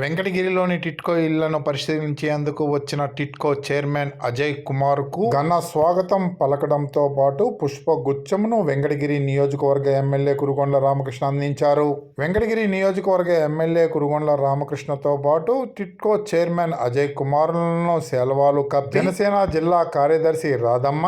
వెంకటగిరిలోని టిట్కో ఇళ్ళను పరిశీలించేందుకు వచ్చిన టిట్కో చైర్మన్ అజయ్ కుమార్కు ఘన స్వాగతం పలకడంతో పాటు పుష్పగుచ్చమును వెంకటగిరి నియోజకవర్గ ఎమ్మెల్యే కురుగొండ్ల రామకృష్ణ అందించారు. వెంకటగిరి నియోజకవర్గ ఎమ్మెల్యే కురుగొండ్ల రామకృష్ణతో పాటు టిట్కో చైర్మన్ అజయ్ కుమార్లను సెలవాలు కప్పి జనసేన జిల్లా కార్యదర్శి రాధమ్మ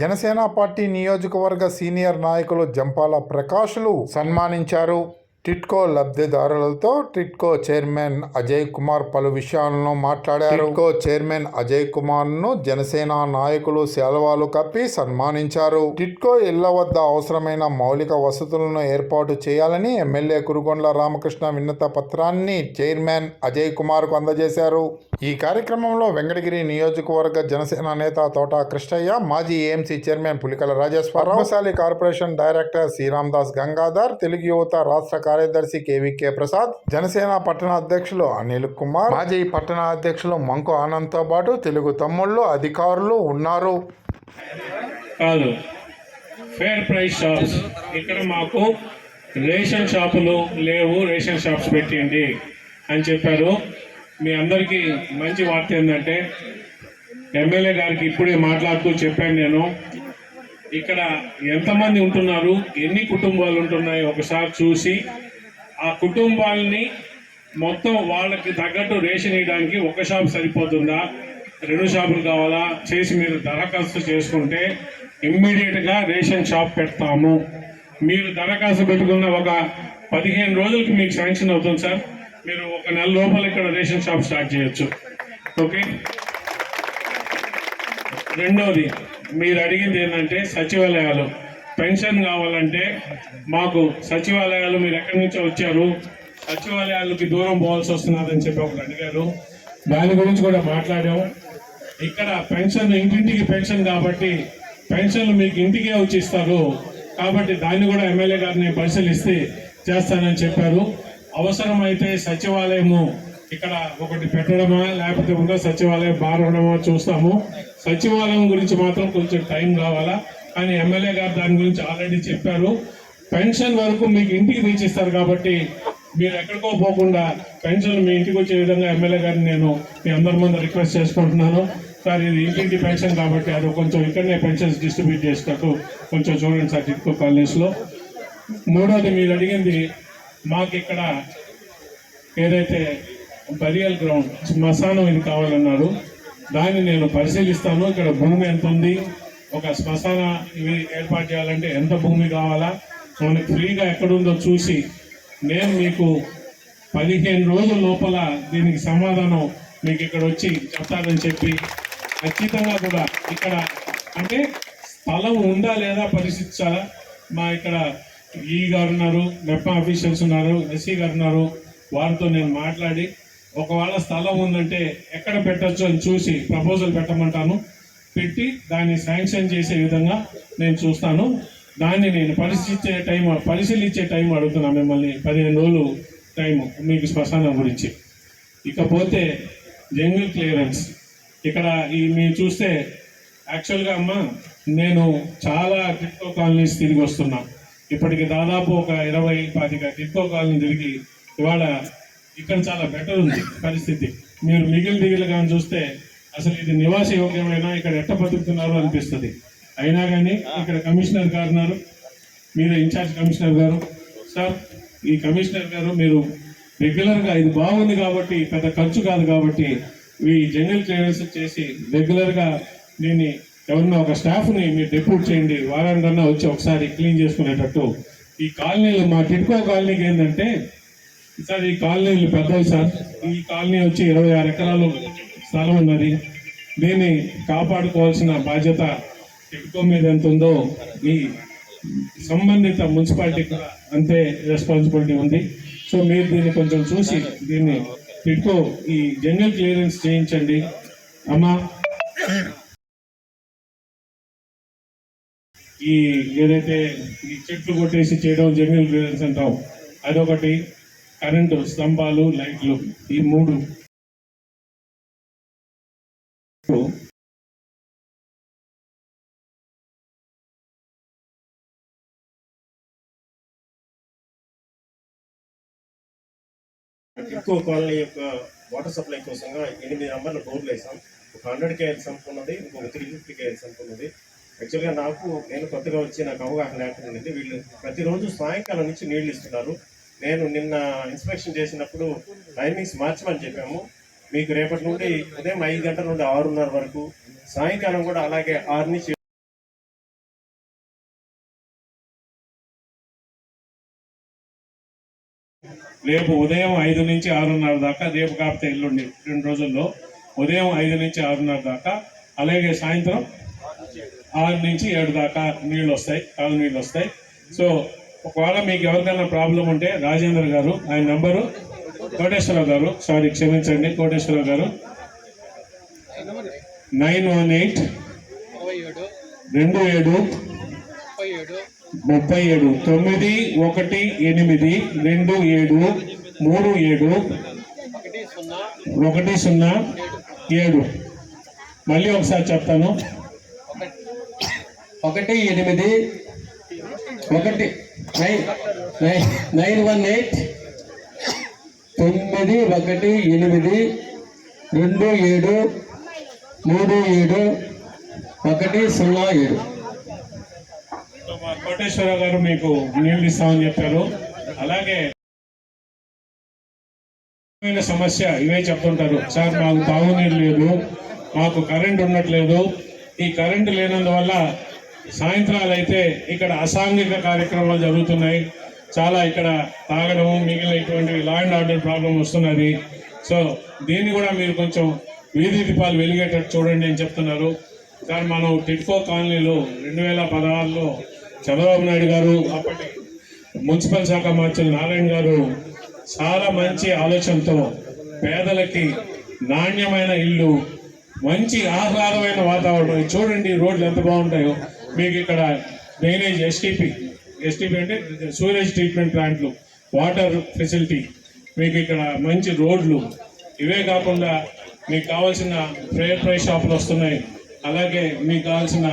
జనసేన పార్టీ నియోజకవర్గ సీనియర్ నాయకులు జంపాల ప్రకాష్లు సన్మానించారు. టిట్కో లబ్ధిదారులతో టిట్కో చైర్మన్ అజయ్ కుమార్ పలు విషయాలను మాట్లాడారు. టిట్కో చైర్మన్ అజయ్ కుమార్ను జనసేన నాయకులు సెలవాలు కప్పి సన్మానించారు. టిట్కో ఇళ్ళ వద్ద అవసరమైన మౌలిక వసతులను ఏర్పాటు చేయాలని ఎమ్మెల్యే కురుగొండ్ల రామకృష్ణ విన్నత పత్రాన్ని చైర్మన్ అజయ్ కుమార్కు అందజేశారు. ఈ కార్యక్రమంలో వెంకటగిరి నియోజకవర్గ జనసేన నేత తోట కృష్ణయ్య మాజీ AMC chairman Pulikala Rajeswararao Padmashali corporation director Sriram Das Gangadhar Telugu Yuvatha రాష్ట్ర కార్యదర్శి కేవీకే ప్రసాద్ జనసేన పట్టణ అధ్యక్షులు అనిల్ కుమార్ మాజీ పట్టణ అధ్యక్షులు మంకు ఆనంద్తో పాటు తెలుగు తమ్ముళ్ళు అధికారులు ఉన్నారు. కాదు. ఫేర్ ప్రైస్ షాప్స్ ఇక్కడ మాకు రేషన్ షాపులు లేవు. రేషన్ షాప్స్ పెట్టండి అని చెప్పారు. మీ అందరికీ మంచి వార్త ఏంటంటే ఎమ్మెల్యే గారికి ఇప్పుడే మాట్లాడుతూ చెప్పాను నేను. ఇక్కడ ఎంతమంది ఉంటున్నారు ఎన్ని కుటుంబాలు ఉంటున్నాయి ఒకసారి చూసి ఆ కుటుంబాలని మొత్తం వాళ్ళకి తగ్గట్టు రేషన్ ఇవ్వడానికి ఒక షాప్ సరిపోతుందా? రెండు షాపులు కావాలా? చేసి మీరు దరఖాస్తు చేసుకుంటే ఇమ్మీడియట్గా రేషన్ షాప్ పెడతాము. మీరు దరఖాస్తు పెట్టుకున్న ఒక పదిహేను రోజులకి మీకు శాంక్షన్ అవుతుంది సార్. మీరు ఒక నెల లోపల ఇక్కడ రేషన్ షాప్ స్టార్ట్ చేయొచ్చు. ఓకే? రెండోది మీరు అడిగింది ఏంటంటే సచివాలయాలు. పెన్షన్ కావాలంటే మాకు సచివాలయాలు మీరు ఎక్కడి నుంచో వచ్చారు సచివాలయాలకి దూరం పోవాల్సి వస్తున్నారని చెప్పి ఒకరు అడిగారు. దాని గురించి కూడా మాట్లాడాము ఇక్కడ పెన్షన్ ఇంటింటికి పెన్షన్ కాబట్టి పెన్షన్లు మీకు ఇంటికే వచ్చి ఇస్తారు. కాబట్టి దాన్ని కూడా ఎమ్మెల్యే గారిని పరిశీలిస్తే చేస్తానని చెప్పారు. అవసరమైతే సచివాలయము ఇక్కడ ఒకటి పెట్టడమా లేకపోతే ఉందా సచివాలయం బారడమా చూస్తాము. సచివాలయం గురించి మాత్రం కొంచెం టైం కావాలా? కానీ ఎమ్మెల్యే గారు దాని గురించి ఆల్రెడీ చెప్పారు. పెన్షన్ వరకు మీకు ఇంటికి తీసిస్తారు కాబట్టి మీరు ఎక్కడికో పోకుండా పెన్షన్ మీ ఇంటికి వచ్చే విధంగా ఎమ్మెల్యే గారిని నేను మీ అందరి ముందు రిక్వెస్ట్ చేసుకుంటున్నాను. సార్ ఇది ఇంటింటి పెన్షన్ కాబట్టి అది కొంచెం ఇక్కడనే పెన్షన్స్ డిస్ట్రిబ్యూట్ చేసినట్టు కొంచెం చూడండి సార్ టిక్కో కాలనీస్లో. మూడోది మీరు అడిగింది మాకు ఇక్కడ ఏదైతే బరియల్ గ్రౌండ్ శ్మశానం ఇది కావాలన్నారు దాన్ని నేను పరిశీలిస్తాను. ఇక్కడ భూమి ఎంత ఉంది ఒక శ్మశాన ఇవి ఏర్పాటు చేయాలంటే ఎంత భూమి కావాలా? మనకి ఫ్రీగా ఎక్కడుందో చూసి నేను మీకు పదిహేను రోజుల లోపల దీనికి సమాధానం మీకు ఇక్కడ వచ్చి చెప్తానని చెప్పి ఖచ్చితంగా కూడా ఇక్కడ అంటే స్థలం ఉందా లేదా పరిశీలించాలా? మా ఇక్కడ ఈ గారు ఉన్నారు మెప్పా ఆఫీషియల్స్ ఉన్నారు ఎస్సీ గారు ఉన్నారు. వారితో నేను మాట్లాడి ఒకవేళ స్థలం ఉందంటే ఎక్కడ పెట్టొచ్చు అని చూసి ప్రపోజల్ పెట్టమంటాను. పెట్టి దాన్ని శాంక్షన్ చేసే విధంగా నేను చూస్తాను. దాన్ని నేను పరిశీలించే టైం పరిశీలించే టైం అడుగుతున్నా మిమ్మల్ని. పదిహేను రోజులు టైం మీకు శ్మశానం గురించి. ఇకపోతే జంగిల్ క్లియరెన్స్. ఇక్కడ ఈ మీరు చూస్తే యాక్చువల్గా అమ్మ నేను చాలా క్రిప్టో కాలనీస్ తిరిగి వస్తున్నాను ఇప్పటికి దాదాపు ఒక ఇరవై పాతిక టిట్కో కాలనీ తిరిగి ఇవాళ ఇక్కడ చాలా బెటర్ ఉంది పరిస్థితి. మీరు మిగిలి దిగిలి కానీ చూస్తే అసలు ఇది నివాస యోగ్యమైన? ఇక్కడ ఎట్ట బతుకుతున్నారు అనిపిస్తుంది. అయినా కానీ ఇక్కడ కమిషనర్ గారు ఉన్నారు మీరు ఇన్ఛార్జ్ కమిషనర్ గారు. సార్ ఈ కమిషనర్ గారు మీరు రెగ్యులర్గా ఇది బాగుంది కాబట్టి పెద్ద ఖర్చు కాదు కాబట్టి ఈ జనరల్ క్లియరెన్స్ చేసి రెగ్యులర్గా దీన్ని ఎవరన్నా ఒక స్టాఫ్ని మీరు డిప్యూట్ చేయండి వారానికన్నా వచ్చి ఒకసారి క్లీన్ చేసుకునేటట్టు. ఈ కాలనీలు మా టిడ్కో కాలనీకి ఏంటంటే సార్ ఈ కాలనీలు పెద్దవి సార్. ఈ కాలనీ వచ్చి ఇరవై ఆరు ఎకరాలు స్థలం ఉన్నది. దీన్ని కాపాడుకోవాల్సిన బాధ్యత టిడ్కో మీద ఎంత ఉందో మీ సంబంధిత మున్సిపాలిటీ అంతే రెస్పాన్సిబిలిటీ ఉంది. సో మీరు దీన్ని కొంచెం చూసి దీన్ని టిడ్కో ఈ జనరల్ క్లియరెన్స్ చేయించండి. అమ్మా. ఈ ఏదైతే ఈ చెట్లు కొట్టేసి చేయడం జంగిల్ క్లియరెన్స్ అంటాం అదొకటి. కరెంటు స్తంభాలు లైట్లు ఈ మూడు. ఎక్కువ కాలనీ యొక్క వాటర్ సప్లై కోసంగా ఎనిమిది నెంబర్ల డోర్లు వేసాం. ఒక హండ్రెడ్ కేఎల్ సంపు ఉన్నది ఇంకొక త్రీ ఫిఫ్టీ కేఎల్ సంపు ఉన్నది. యాక్చువల్గా నాకు నేను కొత్తగా వచ్చి నాకు అవగాహన లేకుండా వీళ్ళు ప్రతిరోజు సాయంకాలం నుంచి నీళ్ళు ఇస్తున్నారు. నేను నిన్న ఇన్స్పెక్షన్ చేసినప్పుడు టైమింగ్స్ మార్చమని చెప్పాము. మీకు రేపటి నుండి ఉదయం ఐదు గంటల నుండి ఆరున్నర వరకు సాయంకాలం కూడా అలాగే ఆరు నుంచి రేపు ఉదయం ఐదు నుంచి ఆరున్నర దాకా రేపు కాకపోతే ఎల్లుండి రెండు రోజుల్లో ఉదయం ఐదు నుంచి ఆరున్నర దాకా అలాగే సాయంత్రం ఆరు నుంచి ఏడు దాకా నీళ్ళు వస్తాయి కాలు నీళ్ళు వస్తాయి. సో ఒకవేళ మీకు ఎవరికైనా ప్రాబ్లం ఉంటే రాజేంద్ర గారు ఆయన నెంబరు కోటేశ్వరరావు గారు సారీ క్షమించండి కోటేశ్వరరావు గారు. నైన్ వన్ ఎయిట్ రెండు ఏడు ముప్పై ఏడు తొమ్మిది ఒకటి ఎనిమిది రెండు ఏడు మూడు ఏడు ఒకటి సున్నా ఏడు. మళ్ళీ ఒకసారి చెప్తాను. ఒకటి ఎనిమిది ఒకటి nine nine nine one eight తొమ్మిది ఒకటి ఎనిమిది రెండు ఏడు మూడు ఏడు ఒకటి సున్నా ఏడు. కోటేశ్వర మా గారు మీకు నీళ్ళు ఇస్తామని చెప్పారు. అలాగే సమస్య ఇవే చెప్తుంటారు. సార్ మాకు తాగునీరు లేదు మాకు కరెంట్ ఉండట్లేదు. ఈ కరెంటు లేనందువల్ల సాయంత్రాలు అయితే ఇక్కడ అసాంఘిక కార్యక్రమాలు జరుగుతున్నాయి. చాలా ఇక్కడ తాగడం మిగిలిన ఇటువంటి లా అండ్ ఆర్డర్ ప్రాబ్లం వస్తున్నది. సో దీన్ని కూడా మీరు కొంచెం వీధి దీపాలు వెలిగేటట్టు చూడండి అని చెప్తున్నారు. కానీ మనం టిట్కో కాలనీలో రెండు వేల పదహారులో చంద్రబాబు నాయుడు గారు అప్పటి మున్సిపల్ శాఖ మంత్రి నారాయణ గారు చాలా మంచి ఆలోచనతో పేదలకి నాణ్యమైన ఇల్లు మంచి ఆహ్లాదమైన వాతావరణం. ఇది చూడండి రోడ్లు ఎంత బాగుంటాయో. మీకు ఇక్కడ డ్రైనేజ్ ఎస్టీపీ ఎస్టీపీ అంటే సూరేజ్ ట్రీట్మెంట్ ప్లాంట్లు వాటర్ ఫెసిలిటీ మీకు ఇక్కడ మంచి రోడ్లు. ఇవే కాకుండా మీకు కావాల్సిన ఫ్రేర్ ఫ్రై షాపులు వస్తున్నాయి. అలాగే మీకు కావాల్సిన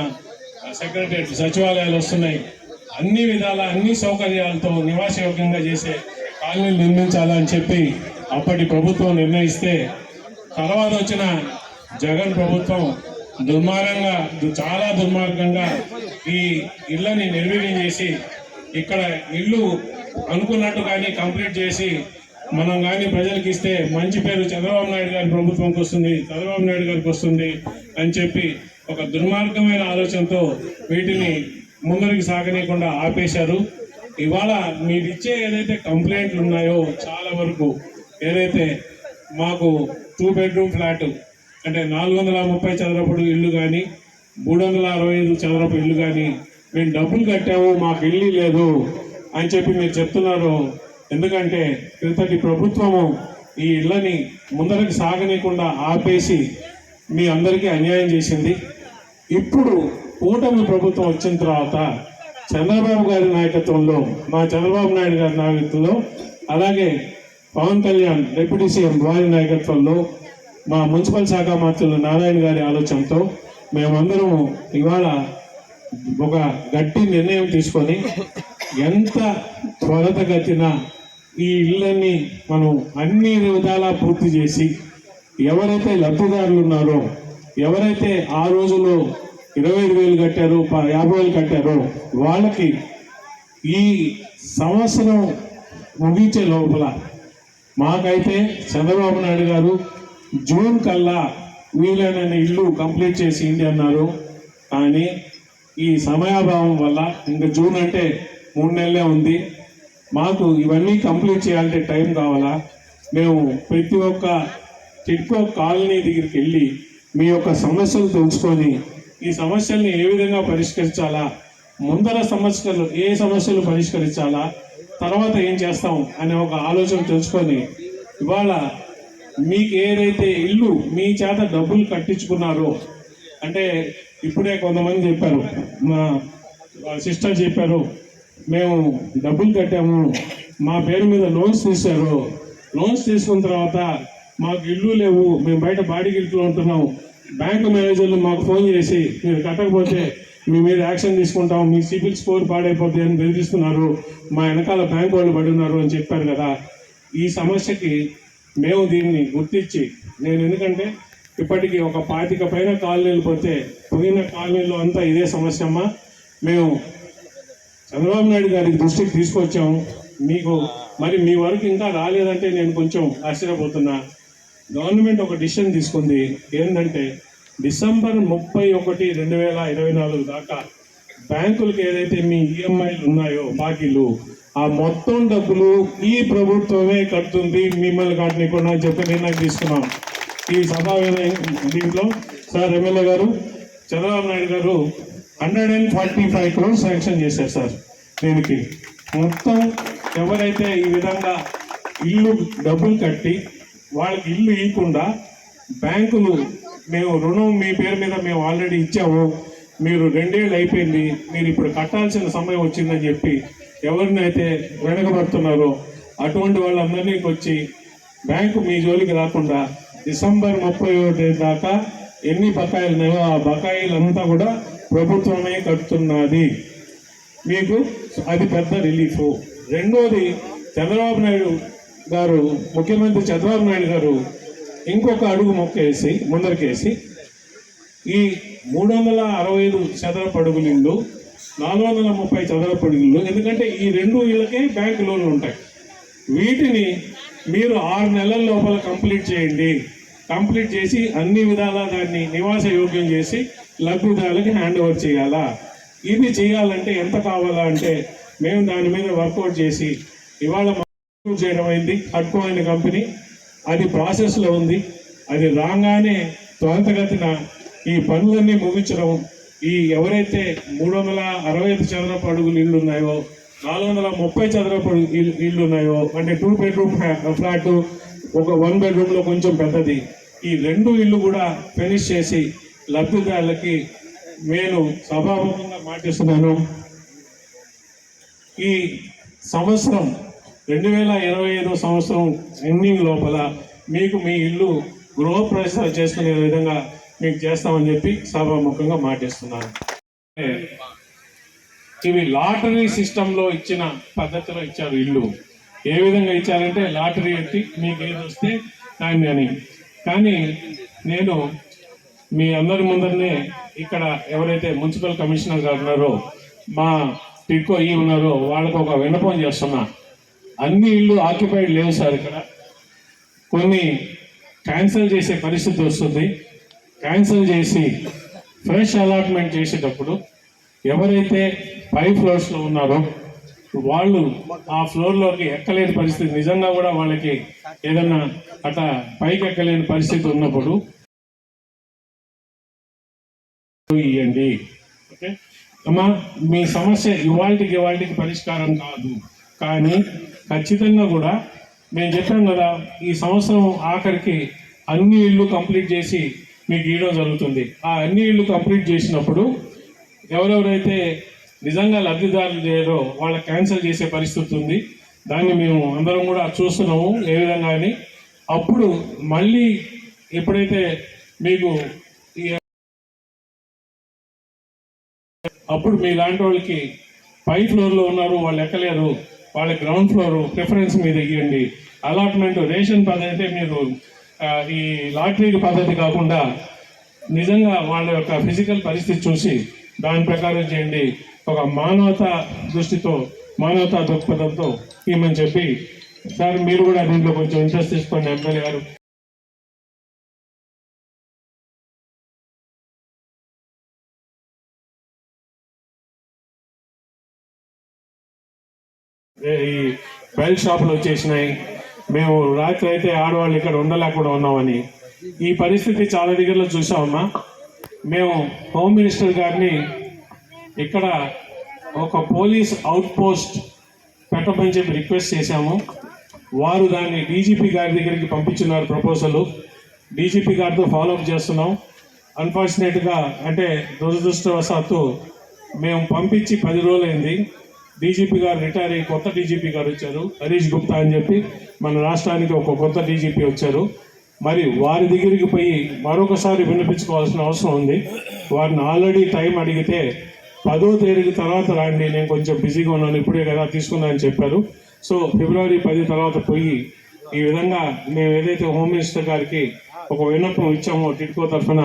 సెక్రటరియట్ సచివాలయాలు వస్తున్నాయి. అన్ని విధాల అన్ని సౌకర్యాలతో నివాసయోగ్యంగా చేసే కాలనీలు నిర్మించాలని చెప్పి అప్పటి ప్రభుత్వం నిర్ణయిస్తే తర్వాత వచ్చిన జగన్ ప్రభుత్వం దుర్మార్గంగా చాలా దుర్మార్గంగా ఈ ఇళ్ళని నిర్వీర్యం చేసి ఇక్కడ ఇల్లు అనుకున్నట్టు కానీ కంప్లీట్ చేసి మనం కానీ ప్రజలకు ఇస్తే మంచి పేరు చంద్రబాబు నాయుడు గారి ప్రభుత్వంకి వస్తుంది చంద్రబాబు నాయుడు గారికి వస్తుంది అని చెప్పి ఒక దుర్మార్గమైన ఆలోచనతో వీటిని ముందరికి సాగనీయకుండా ఆపేశారు. ఇవాళ మీరు ఇచ్చే ఏదైతే కంప్లైంట్లు ఉన్నాయో చాలా వరకు ఏదైతే మాకు టూ బెడ్రూమ్ ఫ్లాట్ అంటే నాలుగు వందల ముప్పై చదరపు ఇల్లు కానీ మూడు వందల అరవై ఐదు చదరపు ఇల్లు కానీ మేము డబ్బులు కట్టాము మాకు ఇల్లు లేదు అని చెప్పి మీరు చెప్తున్నారు. ఎందుకంటే క్రితటి ప్రభుత్వము ఈ ఇళ్ళని ముందరికి సాగనీయకుండా ఆపేసి మీ అందరికీ అన్యాయం చేసింది. ఇప్పుడు కూటమి ప్రభుత్వం వచ్చిన తర్వాత చంద్రబాబు గారి నాయకత్వంలో మా చంద్రబాబు నాయుడు గారి నాయకత్వంలో అలాగే పవన్ కళ్యాణ్ డిప్యూటీ సీఎం వారి నాయకత్వంలో మా మున్సిపల్ శాఖ మంత్రులు నారాయణ గారి ఆలోచనతో మేమందరం ఇవాళ ఒక గట్టి నిర్ణయం తీసుకొని ఎంత త్వరతగతిన ఈ ఇళ్ళని మనం అన్ని విధాలా పూర్తి చేసి ఎవరైతే లబ్ధిదారులు ఉన్నారో ఎవరైతే ఆ రోజులో ఇరవై ఐదు వేలు కట్టారో ప- యాభై వేలు కట్టారో వాళ్ళకి ఈ సంవత్సరం ముగించే లోపల మాకైతే చంద్రబాబు నాయుడు గారు జూన్ కల్లా వీలైన ఇల్లు కంప్లీట్ చేసింది అన్నారు. కానీ ఈ సమయాభావం వల్ల ఇంకా జూన్ అంటే మూడు నెలలే ఉంది. మాకు ఇవన్నీ కంప్లీట్ చేయాలంటే టైం కావాలా? మేము ప్రతి ఒక్క టిడ్కో కాలనీ దగ్గరికి వెళ్ళి మీ యొక్క సమస్యలు తెలుసుకొని ఈ సమస్యల్ని ఏ విధంగా పరిష్కరించాలా? ముందర సమస్యలు ఏ సమస్యలు పరిష్కరించాలా? తర్వాత ఏం చేస్తాం? అనే ఒక ఆలోచన తెలుసుకొని ఇవాళ మీకు ఏదైతే ఇల్లు మీ చేత డబ్బులు కట్టించుకున్నారో అంటే ఇప్పుడే కొంతమంది చెప్పారు మా సిస్టర్ చెప్పారు మేము డబ్బులు కట్టాము మా పేరు మీద లోన్స్ తీశారు లోన్స్ తీసుకున్న తర్వాత మాకు ఇల్లు లేవు మేము బయట బాడీకి ఇంట్లో ఉంటున్నాం బ్యాంకు మేనేజర్లు మాకు ఫోన్ చేసి మీరు కట్టకపోతే మీ మీద యాక్షన్ తీసుకుంటాం మీ సిబిల్ స్కోర్ పాడైపోతే అని బెదిరిస్తున్నారు మా వెనకాల బ్యాంక్ వాళ్ళు పడి ఉన్నారు అని చెప్పారు కదా ఈ సమస్యకి మేము దీన్ని గుర్తించి నేను ఎందుకంటే ఇప్పటికీ ఒక పాతిక పైన కాలనీలు పోతే పోయిన కాలనీలో అంతా ఇదే సమస్య అమ్మా మేము చంద్రబాబు నాయుడు గారి దృష్టికి తీసుకొచ్చాము. మీకు మరి మీ వరకు ఇంకా రాలేదంటే నేను కొంచెం ఆశ్చర్యపోతున్నా. గవర్నమెంట్ ఒక డిసిషన్ తీసుకుంది. ఏంటంటే డిసెంబర్ ముప్పై ఒకటి రెండు వేల ఇరవై నాలుగు దాకా బ్యాంకులకు ఏదైతే మీ ఈఎంఐలు ఉన్నాయో బాకీలు ఆ మొత్తం డబ్బులు ఈ ప్రభుత్వమే కడుతుంది. మిమ్మల్ని కట్టనికుండా అని చెప్పి నిర్ణయం తీసుకున్నాం. ఈ సభా దీంట్లో సార్ ఎమ్మెల్యే గారు చంద్రబాబు నాయుడు గారు hundred and forty five crores sanction చేశారు సార్ దీనికి. మొత్తం ఎవరైతే ఈ విధంగా ఇల్లు డబ్బులు కట్టి వాళ్ళకి ఇల్లు ఇవ్వకుండా బ్యాంకులు మేము రుణం మీ పేరు మీద మేము ఆల్రెడీ ఇచ్చాము. మీరు రెండేళ్ళు అయిపోయింది మీరు ఇప్పుడు కట్టాల్సిన సమయం వచ్చిందని చెప్పి ఎవరినైతే వెనకబడుతున్నారో అటువంటి వాళ్ళందరినీ వచ్చి బ్యాంకు మీ జోలికి రాకుండా డిసెంబర్ ముప్పై తేదీ దాకా ఎన్ని బకాయిలు ఉన్నాయో ఆ బకాయిలంతా కూడా ప్రభుత్వమే కడుతున్నది. మీకు అది పెద్ద రిలీఫ్. రెండోది చంద్రబాబు నాయుడు గారు ముఖ్యమంత్రి చంద్రబాబు నాయుడు గారు ఇంకొక అడుగు మొక్కేసి ముందరికేసి ఈ మూడు వందల అరవై ఐదు చదరపు అడుగుల నాలుగు వందల ముప్పై చదరపడుగులు ఎందుకంటే ఈ రెండు ఇళ్ళకే బ్యాంక్ లోన్లు ఉంటాయి. వీటిని మీరు ఆరు నెలల లోపల కంప్లీట్ చేయండి. కంప్లీట్ చేసి అన్ని విధాలా దాన్ని నివాస యోగ్యం చేసి లబ్ధిదారులకి హ్యాండ్ ఓవర్ చేయాలా? ఇది చేయాలంటే ఎంత కావాలా అంటే మేము దాని మీద వర్కౌట్ చేసి ఇవాళ చేయడం అయింది. అడ్కో అనే కంపెనీ. అది ప్రాసెస్లో ఉంది. అది రాగానే త్వరితగతిన ఈ పనులన్నీ ముగించడం ఈ ఎవరైతే మూడు వందల అరవై ఐదు చదరపు అడుగులు ఇళ్ళు ఉన్నాయో నాలుగు వందల ముప్పై చదరపు ఇళ్ళు ఉన్నాయో అంటే టూ బెడ్రూమ్ ఫ్లాట్ ఒక వన్ బెడ్రూమ్లో కొంచెం పెద్దది. ఈ రెండు ఇల్లు కూడా ఫినిష్ చేసి లబ్ధిదారులకి నేను సభాముఖంగా మాటిస్తున్నాను. ఈ సంవత్సరం రెండు వేల ఇరవై ఐదో సంవత్సరం ఎండింగ్ లోపల మీకు మీ ఇల్లు గృహప్రవేశాలు చేసుకునే విధంగా మీకు చేస్తామని చెప్పి సభాముఖంగా మాటిస్తున్నాను. ఇవి లాటరీ సిస్టంలో ఇచ్చిన పద్ధతిలో ఇచ్చారు ఇల్లు. ఏ విధంగా ఇచ్చారంటే లాటరీ ఎత్తి మీకు ఏది వస్తే దాన్ని అని. కానీ నేను మీ అందరి ముందరనే ఇక్కడ ఎవరైతే మున్సిపల్ కమిషనర్ గారు ఉన్నారో మా టిడ్కో ఈ ఉన్నారో వాళ్ళకు ఒక విన్నపం చేస్తున్నా. అన్ని ఇళ్ళు ఆక్యుపైడ్ లేవు సార్ ఇక్కడ. కొన్ని క్యాన్సిల్ చేసే పరిస్థితి వస్తుంది. క్యాన్సిల్ చేసి ఫ్రెష్ అలాట్మెంట్ చేసేటప్పుడు ఎవరైతే పై ఫ్లోర్స్లో ఉన్నారో వాళ్ళు ఆ ఫ్లోర్లోకి ఎక్కలేని పరిస్థితి. నిజంగా కూడా వాళ్ళకి ఏదన్నా అట్లా పైకి ఎక్కలేని పరిస్థితి ఉన్నప్పుడు ఇవ్వండి ఓకే? అమ్మా మీ సమస్య ఇవాళకి ఇవాళకి పరిష్కారం కాదు. కానీ ఖచ్చితంగా కూడా మేము చెప్పాం కదా ఈ సంవత్సరం ఆఖరికి అన్ని ఇళ్ళు కంప్లీట్ చేసి మీకు గీయడం జరుగుతుంది ఆ అన్ని ఇళ్ళు కంప్లీట్ చేసినప్పుడు ఎవరెవరైతే నిజంగా లబ్ధిదారులు లేరో వాళ్ళ క్యాన్సిల్ చేసే పరిస్థితి ఉంది. దాన్ని మేము అందరం కూడా చూస్తున్నాము ఏ విధంగా అని. అప్పుడు మళ్ళీ ఎప్పుడైతే మీకు అప్పుడు మీ లాంటి వాళ్ళకి పై ఫ్లోర్లో ఉన్నారు వాళ్ళు ఎక్కలేరు వాళ్ళ గ్రౌండ్ ఫ్లోర్ ప్రిఫరెన్స్ మీద ఇవ్వండి అలాట్మెంట్ రేషన్ పని అయితే మీరు ఈ లాటరీ పద్ధతి కాకుండా నిజంగా వాళ్ళ యొక్క ఫిజికల్ పరిస్థితి చూసి దాని ప్రకారం చేయండి. ఒక మానవతా దృష్టితో మానవతా దృక్పథంతో ఇవ్వమని చెప్పి సార్ మీరు కూడా దీంట్లో కొంచెం ఇంట్రెస్ట్ తీసుకోండి ఎమ్మెల్యే గారు. ఈ బెల్ట్ షాపులు వచ్చేసినాయి. మేము రాత్రి అయితే ఆడవాళ్ళు ఇక్కడ ఉండలేకుండా ఉన్నామని. ఈ పరిస్థితి చాలా దగ్గరలో చూసామమ్మా మేము హోమ్ మినిస్టర్ గారిని ఇక్కడ ఒక పోలీస్ అవుట్ పోస్ట్ పెట్టమని చెప్పి రిక్వెస్ట్ చేశాము. వారు దాన్ని డీజీపీ గారి దగ్గరికి పంపించున్నారు ప్రపోజల్. డీజీపీ గారితో ఫాలోఅప్ చేస్తున్నాం. అన్ఫార్చునేట్గా అంటే దురదృష్టవశాత్తు మేము పంపించి పది రోజులైంది. డీజీపీ గారు రిటైర్ అయ్యి కొత్త డీజీపీ గారు వచ్చారు. హరీష్ గుప్తా అని చెప్పి మన రాష్ట్రానికి ఒక కొత్త డీజీపీ వచ్చారు. మరి వారి దగ్గరికి పోయి మరొకసారి వినిపించుకోవాల్సిన అవసరం ఉంది. వారిని ఆల్రెడీ టైం అడిగితే పదో తేదీ తర్వాత రండి నేను కొంచెం బిజీగా ఉన్నాను ఇప్పుడే కదా తీసుకున్నా అని చెప్పారు. సో ఫిబ్రవరి పది తర్వాత పోయి ఈ విధంగా మేము ఏదైతే హోమ్ మినిస్టర్ గారికి ఒక విన్నపం ఇచ్చామో టిట్కో తరఫున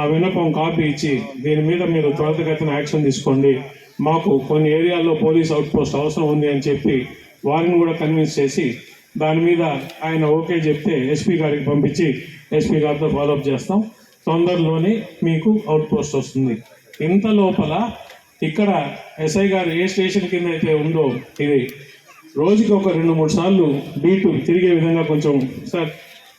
ఆ విన్నపం కాపీ ఇచ్చి దీని మీద మీరు త్వరితగతిన యాక్షన్ తీసుకోండి. మాకు కొన్ని ఏరియాల్లో పోలీస్ అవుట్ పోస్ట్ అవసరం ఉంది అని చెప్పి వారిని కూడా కన్విన్స్ చేసి దాని మీద ఆయన ఓకే చెప్తే ఎస్పీ గారికి పంపించి ఎస్పీ గారితో ఫాలోఅప్ చేస్తాం. తొందరలోనే మీకు అవుట్ పోస్ట్ వస్తుంది. ఇంత లోపల ఇక్కడ ఎస్ఐ గారు ఏ స్టేషన్ కింద అయితే ఉందో ఇది రోజుకి ఒక రెండు మూడు సార్లు బీటు తిరిగే విధంగా కొంచెం సార్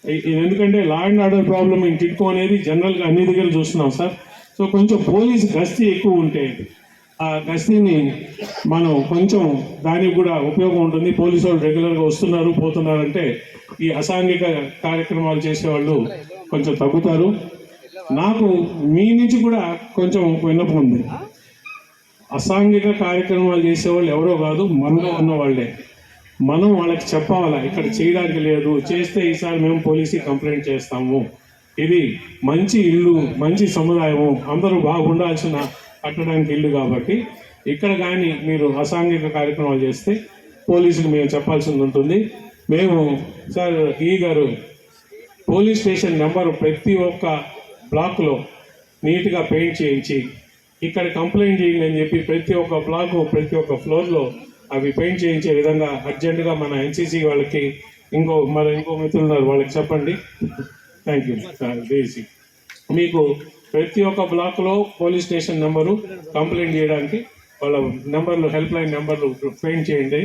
ఇది ఎందుకంటే law and order problem in అనేది జనరల్గా అన్ని దగ్గర చూస్తున్నాం సార్. సో కొంచెం పోలీస్ గస్తీ ఎక్కువ ఉంటే ఆ గస్తీని మనం కొంచెం దానికి కూడా ఉపయోగం ఉంటుంది. పోలీసు వాళ్ళు రెగ్యులర్గా వస్తున్నారు పోతున్నారంటే ఈ అసాంఘిక కార్యక్రమాలు చేసేవాళ్ళు కొంచెం తగ్గుతారు. నాకు మీ నుంచి కూడా కొంచెం విన్నపం ఉంది. అసాంఘిక కార్యక్రమాలు చేసేవాళ్ళు ఎవరో కాదు మనలో ఉన్న వాళ్ళే మనం వాళ్ళకి చెప్పాలా ఇక్కడ చేయడానికి లేదు చేస్తే ఈసారి మేము పోలీసుకి కంప్లైంట్ చేస్తాము. ఇది మంచి ఇల్లు మంచి సముదాయము అందరూ బాగుండాల్సిన కట్టడానికి ఇల్లు కాబట్టి ఇక్కడ కానీ మీరు అసాంఘిక కార్యక్రమాలు చేస్తే పోలీసుకి మేము చెప్పాల్సింది ఉంటుంది. మేము సార్ ఈ గారు పోలీస్ స్టేషన్ నెంబర్ ప్రతి ఒక్క బ్లాక్లో నీట్గా పెయింట్ చేయించి ఇక్కడ కంప్లైంట్ చేయండి అని చెప్పి ప్రతి ఒక్క బ్లాక్ ప్రతి ఒక్క ఫ్లోర్లో అవి పెయింట్ చేయించే విధంగా అర్జెంటుగా మన ఎన్సీసీ వాళ్ళకి ఇంకో మరి ఇంకో మిత్రులున్నారు వాళ్ళకి చెప్పండి. థ్యాంక్ యూ సార్ మీకు ప్రతి ఒక్క బ్లాక్లో పోలీస్ స్టేషన్ నెంబరు కంప్లైంట్ చేయడానికి వాళ్ళ నెంబర్లు హెల్ప్ లైన్ నెంబర్లు పెయింట్ చేయండి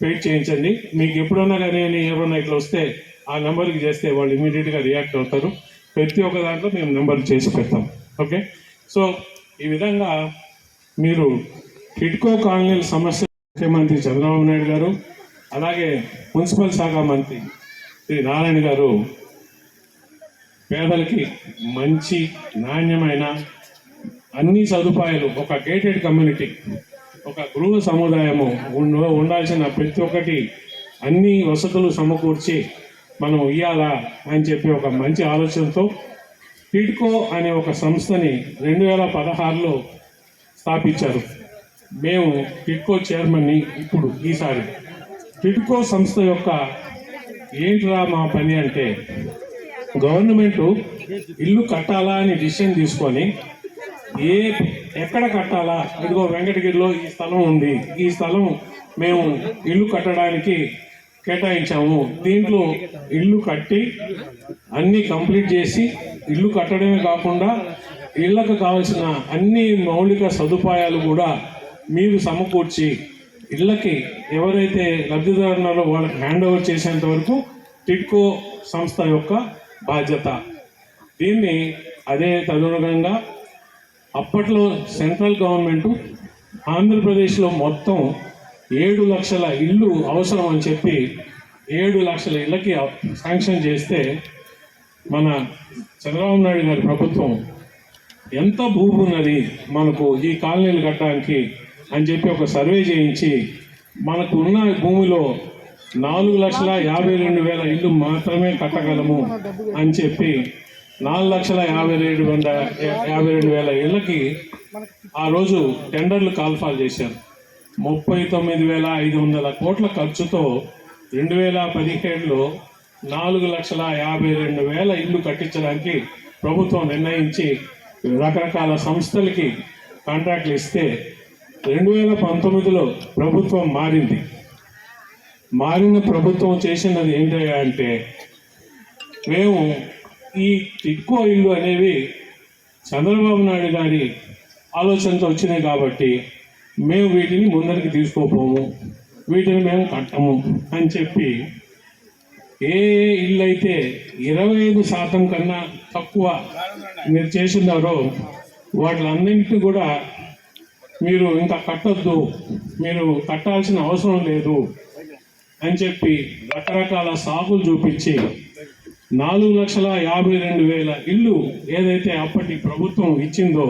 పెయింట్ చేయించండి. మీకు ఎప్పుడన్నా కానీ ఎవరన్నా ఇట్లా వస్తే ఆ నెంబర్కి చేస్తే వాళ్ళు ఇమీడియట్గా రియాక్ట్ అవుతారు. ప్రతి ఒక్క దాంట్లో మేము నెంబర్ చేసి పెడతాం. ఓకే? సో ఈ విధంగా మీరు కిడ్కో కాలనీల సమస్య ముఖ్యమంత్రి చంద్రబాబు నాయుడు గారు అలాగే మున్సిపల్ శాఖ మంత్రి శ్రీ నారాయణ గారు పేదలకి మంచి నాణ్యమైన అన్ని సదుపాయాలు ఒక గేటెడ్ కమ్యూనిటీ ఒక గృహ సముదాయము ఉండ ఉండాల్సిన ప్రతి ఒక్కటి అన్ని వసతులు సమకూర్చి మనం ఇయ్యాలా అని చెప్పి ఒక మంచి ఆలోచనతో టిడ్కో అనే ఒక సంస్థని రెండు వేల పదహారులో స్థాపించారు. మేము టిడ్కో చైర్మన్ని ఇప్పుడు ఈసారి. టిడ్కో సంస్థ యొక్క ఏంట్రా మా పని అంటే గవర్నమెంట్ ఇల్లు కట్టాలా అని డిసిషన్ తీసుకొని ఏ ఎక్కడ కట్టాలా? ఇదిగో వెంకటగిరిలో ఈ స్థలం ఉంది. ఈ స్థలం మేము ఇల్లు కట్టడానికి కేటాయించాము. దీంట్లో ఇల్లు కట్టి అన్నీ కంప్లీట్ చేసి ఇల్లు కట్టడమే కాకుండా ఇళ్ళకు కావలసిన అన్ని మౌలిక సదుపాయాలు కూడా మీరు సమకూర్చి ఇళ్ళకి ఎవరైతే లబ్ధిదారునారో వాళ్ళకి హ్యాండ్ ఓవర్ చేసేంత వరకు టిడ్కో సంస్థ యొక్క బాధ్యత. దీన్ని అదే తదనుగుణంగా అప్పట్లో సెంట్రల్ గవర్నమెంట్ ఆంధ్రప్రదేశ్లో మొత్తం ఏడు లక్షల ఇల్లు అవసరం అని చెప్పి ఏడు లక్షల ఇళ్ళకి శాంక్షన్ చేస్తే మన చంద్రబాబు నాయుడు గారి ప్రభుత్వం ఎంత భూమి ఉన్నది మనకు ఈ కాలనీలు కట్టడానికి అని చెప్పి ఒక సర్వే చేయించి మనకు ఉన్న భూమిలో నాలుగు లక్షల యాభై రెండు వేల ఇల్లు మాత్రమే కట్టగలము అని చెప్పి నాలుగు లక్షల యాభై రెండు వంద యాభై రెండు వేల ఇళ్ళకి ఆ రోజు టెండర్లు కాల్ఫాల్ చేశారు. ముప్పై తొమ్మిది వేల ఐదు వందల కోట్ల ఖర్చుతో రెండు వేల పదిహేడులో నాలుగు లక్షల యాభై రెండు వేల ఇల్లు కట్టించడానికి ప్రభుత్వం నిర్ణయించి రకరకాల సంస్థలకి కాంట్రాక్ట్లు ఇస్తే రెండు వేల పంతొమ్మిదిలో ప్రభుత్వం మారింది. మారిన ప్రభుత్వం చేసినది ఏంటంటే అంటే మేము ఈ టిక్కో ఇల్లు అనేవి చంద్రబాబు నాయుడు గారి ఆలోచనతో వచ్చినాయి కాబట్టి మేము వీటిని ముందరికి తీసుకోపోము వీటిని మేము కట్టము అని చెప్పి ఏ ఏ ఇల్లు అయితే ఇరవై ఐదు శాతం కన్నా తక్కువ మీరు చేసినారో వాటిలన్నింటినీ కూడా మీరు ఇంకా కట్టొద్దు మీరు కట్టాల్సిన అవసరం లేదు అని చెప్పి రకరకాల సాగులు చూపించి నాలుగు లక్షల యాభై రెండు వేల ఇల్లు ఏదైతే అప్పటి ప్రభుత్వం ఇచ్చిందో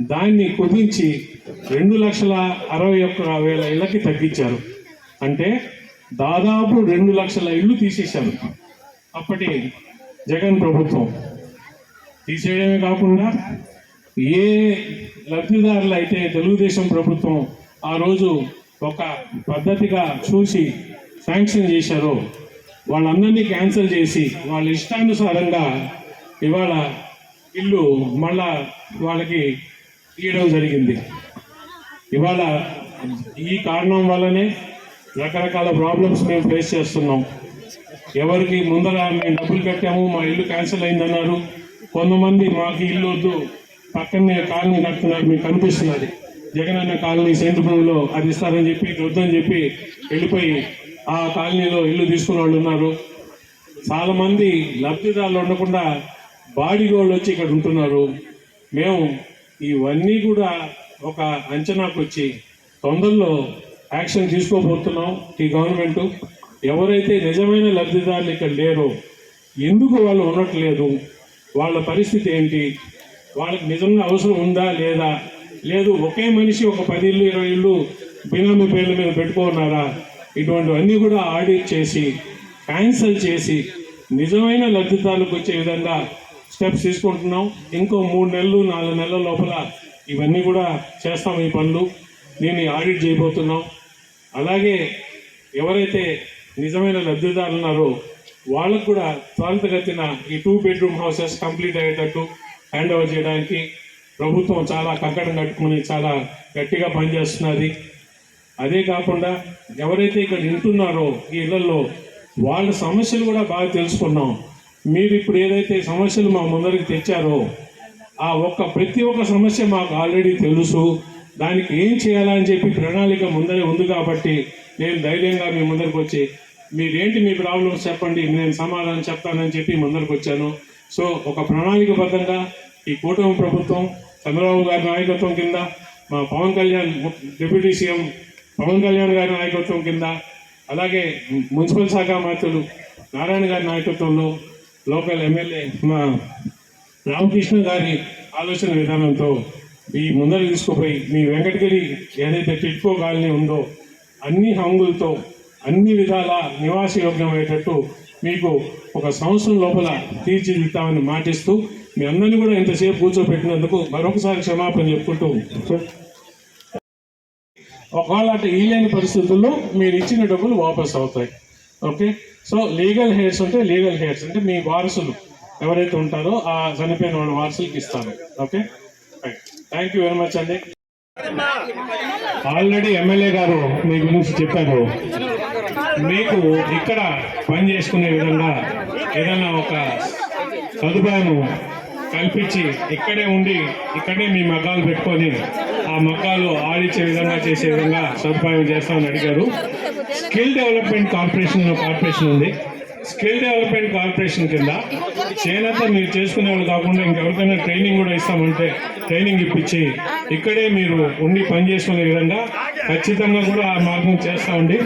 దాన్ని కుదించి రెండు లక్షల అరవై ఒక్క వేల ఇళ్ళకి తగ్గించారు. అంటే దాదాపు రెండు లక్షల ఇల్లు తీసేశారు అప్పటి జగన్ ప్రభుత్వం. తీసేయడమే కాకుండా ఏ లబ్ధిదారులు అయితే తెలుగుదేశం ప్రభుత్వం ఆ రోజు ఒక పద్ధతిగా చూసి శాంక్షన్ చేశారో వాళ్ళందరినీ క్యాన్సిల్ చేసి వాళ్ళ ఇష్టానుసారంగా ఇవాళ ఇల్లు మళ్ళా వాళ్ళకి ఇవ్వడం జరిగింది. ఇవాళ ఈ కారణం వల్లనే రకరకాల ప్రాబ్లమ్స్ మేము ఫేస్ చేస్తున్నాం. ఎవరికి ముందర మేము డబ్బులు కట్టాము మా ఇల్లు క్యాన్సిల్ అయిందన్నారు. కొంతమంది మాకు ఇల్లు వద్దు పక్కనే కాలనీ కడుతున్నారు మీకు కనిపిస్తున్నది. జగనన్న కాలనీ సెంట్రల్ అది ఇస్తారని చెప్పి వద్దని చెప్పి వెళ్ళిపోయి ఆ కాలనీలో ఇల్లు తీసుకున్న వాళ్ళు ఉన్నారు. చాలా మంది లబ్ధిదారులు ఉండకుండా బాడీగోళ్ళు వచ్చి ఇక్కడ ఉంటున్నారు. మేము ఇవన్నీ కూడా ఒక అంచనాకు వచ్చి తొందరలో యాక్షన్ తీసుకోబోతున్నాం ఈ గవర్నమెంట్. ఎవరైతే నిజమైన లబ్ధిదారులు ఇక్కడ లేరో ఎందుకు వాళ్ళు ఉండట్లేదు? వాళ్ళ పరిస్థితి ఏంటి? వాళ్ళకి నిజంగా అవసరం ఉందా లేదా? లేదు ఒకే మనిషి ఒక పది ఇల్లు ఇరవై ఇల్లు బినామీ పేర్ల మీద పెట్టుకున్నారా? ఇటువంటివన్నీ కూడా ఆడిట్ చేసి క్యాన్సల్ చేసి నిజమైన లబ్ధిదారులకు వచ్చే విధంగా స్టెప్స్ తీసుకుంటున్నాం. ఇంకో మూడు నెలలు నాలుగు నెలల లోపల ఇవన్నీ కూడా చేస్తాం ఈ పనులు. దీన్ని ఆడిట్ చేయబోతున్నాం. అలాగే ఎవరైతే నిజమైన లబ్ధిదారులు ఉన్నారో వాళ్ళకు కూడా త్వరితగతిన ఈ టూ బెడ్రూమ్ హౌసెస్ కంప్లీట్ అయ్యేటట్టు హ్యాండ్ ఓవర్ చేయడానికి ప్రభుత్వం చాలా కక్కడం కట్టుకుని చాలా గట్టిగా పనిచేస్తున్నది. అదే కాకుండా ఎవరైతే ఇక్కడ వింటున్నారో ఈ ఇళ్ళలో వాళ్ళ సమస్యలు కూడా బాగా తెలుసుకున్నాం. మీరు ఇప్పుడు ఏదైతే సమస్యలు మా ముందరికి తెచ్చారో ఆ ఒక్క ప్రతి ఒక్క సమస్య మాకు ఆల్రెడీ తెలుసు. దానికి ఏం చేయాలని చెప్పి ప్రణాళిక ముందరే ఉంది కాబట్టి నేను ధైర్యంగా మీ ముందరికి వచ్చి మీరేంటి మీ ప్రాబ్లమ్స్ చెప్పండి నేను సమాధానం చెప్తానని చెప్పి ముందరికి వచ్చాను. సో ఒక ప్రణాళికబద్ధంగా ఈ కూటమి ప్రభుత్వం చంద్రబాబు గారి నాయకత్వం కింద మా పవన్ కళ్యాణ్ డిప్యూటీ సీఎం పవన్ కళ్యాణ్ గారి నాయకత్వం కింద అలాగే మున్సిపల్ శాఖ మంత్రులు నారాయణ గారి నాయకత్వంలో లోకల్ ఎమ్మెల్యే మా రామకృష్ణ గారి ఆలోచన విధానంతో ఈ ముందర తీసుకుపోయి మీ వెంకటగిరి ఏదైతే టిట్కో కాలనీ ఉందో అన్ని హంగులతో అన్ని విధాల నివాసయోగ్యమయ్యేటట్టు మీకు ఒక సంవత్సరం లోపల తీర్చిదిద్దామని మాటిస్తూ మీ అందరినీ కూడా ఇంతసేపు కూర్చోబెట్టినందుకు మరొకసారి క్షమాపణ చెప్పుకుంటూ ఒకవేళ అంటే వీలైన పరిస్థితుల్లో మీరు ఇచ్చిన డబ్బులు వాపస్ అవుతాయి. ఓకే? సో లీగల్ హెయిర్స్ ఉంటే లీగల్ హెయిర్స్ అంటే మీ వారసులు ఎవరైతే ఉంటారో ఆ చనిపోయిన వాళ్ళ వారసులకి ఇస్తాను. Okay? Thank you very much అండి ఆల్రెడీ ఎమ్మెల్యే గారు మీ గురించి చెప్పారు. మీకు ఇక్కడ పని చేసుకునే విధంగా ఏదైనా ఒక సదుపాయం కల్పించి ఇక్కడే ఉండి ఇక్కడే మీ మగ్గాలు పెట్టుకొని ఆ మగ్గాలు ఆడిచ్చే విధంగా చేసే విధంగా సదుపాయం చేస్తామని అడిగారు. స్కిల్ డెవలప్మెంట్ కార్పొరేషన్ కార్పొరేషన్ ఉంది. స్కిల్ డెవలప్మెంట్ కార్పొరేషన్ కింద చేనేత మీరు చేసుకునే వాళ్ళు కాకుండా ఇంకెవరికైనా ట్రైనింగ్ కూడా ఇస్తామంటే ట్రైనింగ్ ఇప్పించి ఇక్కడే మీరు ఉండి పని చేసుకునే విధంగా ఖచ్చితంగా కూడా ఆ మార్గం చేస్తామండి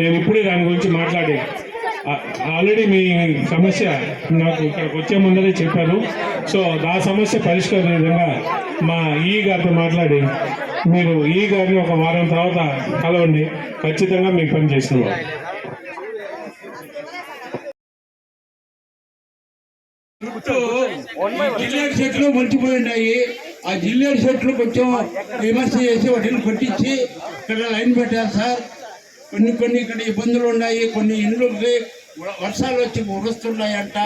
నేను ఇప్పుడే దాని గురించి మాట్లాడి ఆల్రెడీ మీ సమస్య నాకు ఇక్కడికి వచ్చే ముందరే చెప్పారు సో ఆ సమస్య పరిష్కరించే విధంగా మా ఈ గారితో మాట్లాడి మీరు ఈ గారిని ఒక వారం తర్వాత కలవండి. ఖచ్చితంగా మీకు పని చేసిన జిల్లేడు చెట్లు మొలిచిపోయి ఉన్నాయి. ఆ జిల్లేడు చెట్లు కొంచెం విమర్శ చేసి వాటిని కొట్టించి ఇక్కడ లైన్ పెట్టారు సార్. కొన్ని కొన్ని ఇక్కడ ఇబ్బందులు ఉన్నాయి కొన్ని ఇండ్లకి వర్షాలు వచ్చి ఉరుస్తున్నాయంట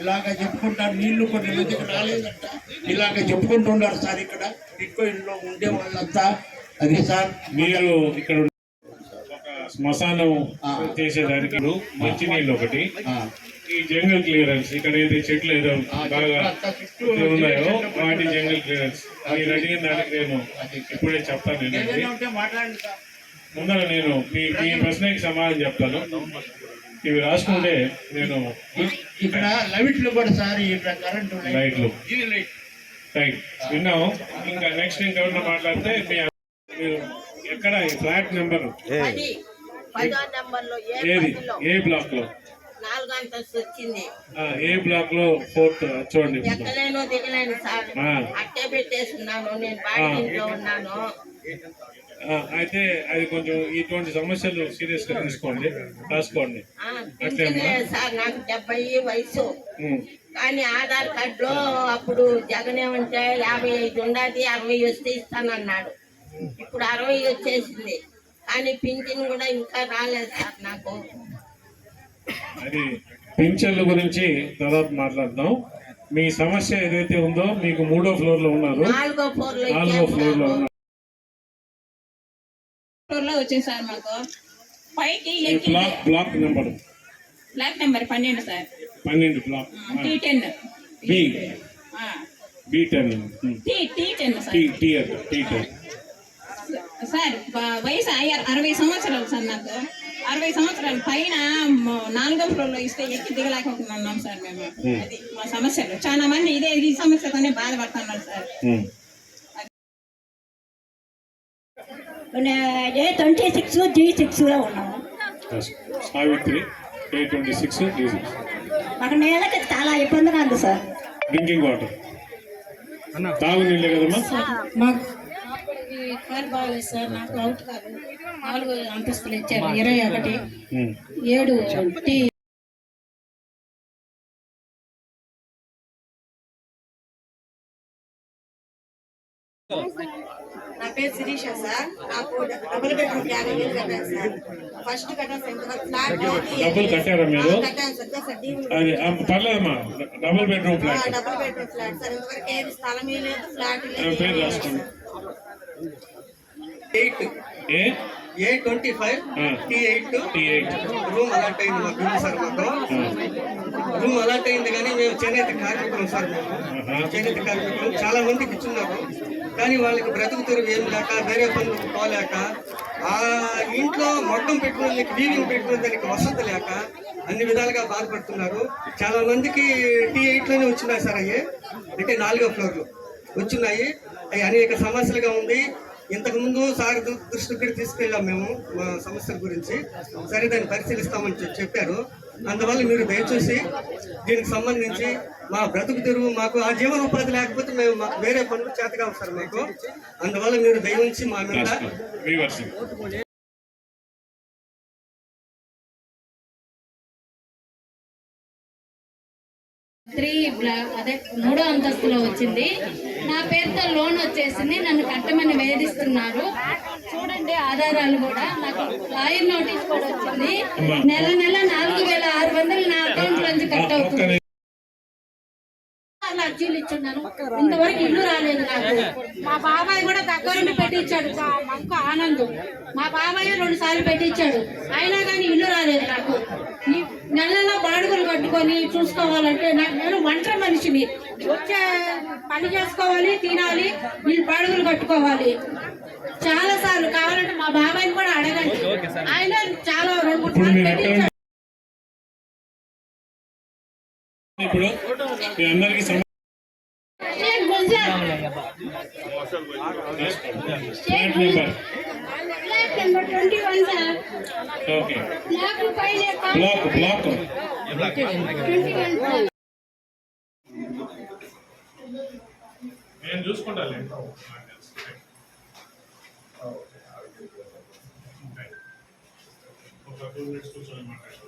ఇలాగ చెప్పుకుంటారు నీళ్ళు కొన్ని మందికి రాలేదంట. ఇలాగ చెప్పుకుంటున్నారు సార్ ఇక్కడ. ఇంకో ఇంట్లో ఉండే వాళ్ళంతా. అది సార్ మీరు ఇక్కడ శ్మశానం చేసేదానికి మంచినీళ్ళు ఒకటి. ఆ, ఈ జంగల్ క్లియరెన్స్ ఇక్కడ ఏదైతే చెట్లు ఏదో బాగా ఉన్నాయో వాటి జంగల్ క్లియరెన్స్. మీరు అడిగిన దానికి నేను ఇప్పుడే చెప్తాను ఏంటంటే ముందర నేను మీ మీ ప్రశ్నకి సమాధానం చెప్తాను. ఇవి రాసుకుంటే నేను ఇక్కడ లైట్లు కూడా సార్ ఇక్కడ కరెంటు లైట్లు రైట్ విన్నాము ఇంకా నెక్స్ట్ ఇంకెవరైనా మాట్లాడితే మీ మీరు ఎక్కడ ఈ ఫ్లాట్ నెంబర్ ఏది ఏ బ్లాక్లో నాలుగు అంతస్తు వచ్చింది. ఆ, ఏ బ్లాక్లో ఫోర్త్? చూడండి. ఎక్కలేను దిగలేను సార్. అట్టే నేను బాడీ ఇంట్లో ఉన్నాను. ఆ, అయితే అది కొంచెం ఇటువంటి సమస్యలు సీరియస్గా తీసుకోండి రాసుకోండి. నాకు డెబ్బై వయసు. కానీ ఆధార్ కార్డులో అప్పుడు జగన్ ఏమంటే యాభై ఐదు ఉండాది అరవై వస్తే ఇస్తానన్నాడు. ఇప్పుడు అరవై వచ్చేసింది. కానీ పింఛన్ కూడా ఇంకా రాలేదు సార్ నాకు. అది పింఛన్ల గురించి తర్వాత మాట్లాడదాం. మీ సమస్య ఏదైతే ఉందో మీకు మూడో ఫ్లోర్లో ఉన్నారు. నాలుగో ఫ్లోర్లో నాలుగో ఫ్లోర్లో ఉన్నారు. లో వచ్చింది సార్ మాకు. పైకి block block number. Block number పన్నెండు సార్. పన్నెండు block. T ten B B ten T T ten sir. T T T ten sir వయసు అరవై సంవత్సరాలు సార్ నాకు. అరవై సంవత్సరాల పైన నాలుగో ఫ్లోర్లో ఇస్తే ఎక్కి దిగలేకపోతున్నాం సార్ మేము. అది మా సమస్యలు. చాలా మంది ఇదే ఈ సమస్యతోనే బాధపడుతున్నారు sir. A twenty six G సిక్స్లో ఉన్నాము Savitri A twenty six T six. మాకు నేలకి చాలా ఇబ్బందిగా ఉంది సార్. Drinking water. తాగునీళ్ళే కదమ్మా. మాకు కార్ బాగలేదు సార్. నాకు అవుట్ కాదు. నాలుగు అంతస్తులు ఇచ్చారు. ఇరవై ఒకటి. ఏడు టీ. పేరు శిరీష సార్. నాకు డబుల్ బెడ్రూమ్ యాభై వేలు కట్టాను సార్. ఫస్ట్ కట్టాను సార్ ఇంతవరకు ఫ్లాట్ డబ్బులు కట్టారా మీరు? అది పర్లేదమ్మా double bedroom flat. Double bedroom flat sir. ఇంతవరకు ఏది స్థలం లేదు ఫ్లాట్ పేరు రాసుకోండి eight. A? A twenty five. T eight. T eight. Room allot అయింది మాకు సార్ మాకు రూమ్ అలాట్ అయింది కానీ మేము చేనేత కార్మికులం సార్ మేము. చేనేత కార్మికులు చాలా మందికి ఇచ్చున్నారు. కానీ వాళ్ళకి బ్రతుకు తెరువు ఏం లేక వేరే పనులకు పోలేక ఆ ఇంట్లో మొత్తం పెట్టుకునే వీవింగ్ పెట్టుకునే దానికి వసతి లేక అన్ని విధాలుగా బాధపడుతున్నారు. చాలా మందికి టీ ఎయిట్లోనే వచ్చినాయి సార్ అయ్యి. అంటే నాలుగో ఫ్లోర్లు వచ్చున్నాయి అవి అనేక సమస్యలుగా ఉంది. ఇంతకు ముందు సార్ దృష్టికి తీసుకెళ్ళాం మేము మా సమస్యల గురించి. సరే దాన్ని పరిశీలిస్తామని చెప్- చెప్పారు. అందువల్ల మీరు దయచేసి దీనికి సంబంధించి మా బ్రతుకు తెరువు మాకు ఆ జీవనోపాధి లేకపోతే మేము మాకు వేరే పనులు చేతగా కావు సార్ మాకు. అందువల్ల మీరు దయించి మా మీద త్రీ అదే మూడో అంతస్తులో వచ్చింది. నా పేరుతో లోన్ వచ్చేసింది. నన్ను కట్టమని వేధిస్తున్నారు. చూడండి ఆధారాలు కూడా. నాకు లాయర్ నోటీస్ కూడా వచ్చింది. నెల నెల నాలుగు వేల ఆరు వందలు నా అకౌంట్ నుంచి కట్ అవుతుంది. చాలా అర్జీలు ఇచ్చున్నాను. ఇంతవరకు ఇల్లు రాలేదు నాకు. మా బాబాయ్ కూడా దగ్గరుండి పెట్టించాడు. మా మంకు ఆనంద్. మా బాబాయ్ రెండు సార్లు పెట్టించాడు. అయినా కానీ ఇల్లు రాలేదు నాకు. నెలలో బాడుగులు కట్టుకొని చూసుకోవాలంటే నాకు నేను ఒంటరి మనిషిని. వచ్చే పని చేసుకోవాలి తినాలి వీళ్ళు బాడుగులు కట్టుకోవాలి. చాలా సార్లు కావాలంటే మా బాబాయ్ని కూడా అడగండి. ఆయన చాలా రెండు మూడు సార్లు పెట్టించాడు. ఇప్పుడు మీ అందరికి flat number okay block block నేను చూసుకుంటాను ఒక టూ మినిట్స్ కూర్చొని మాట్లాడతాను.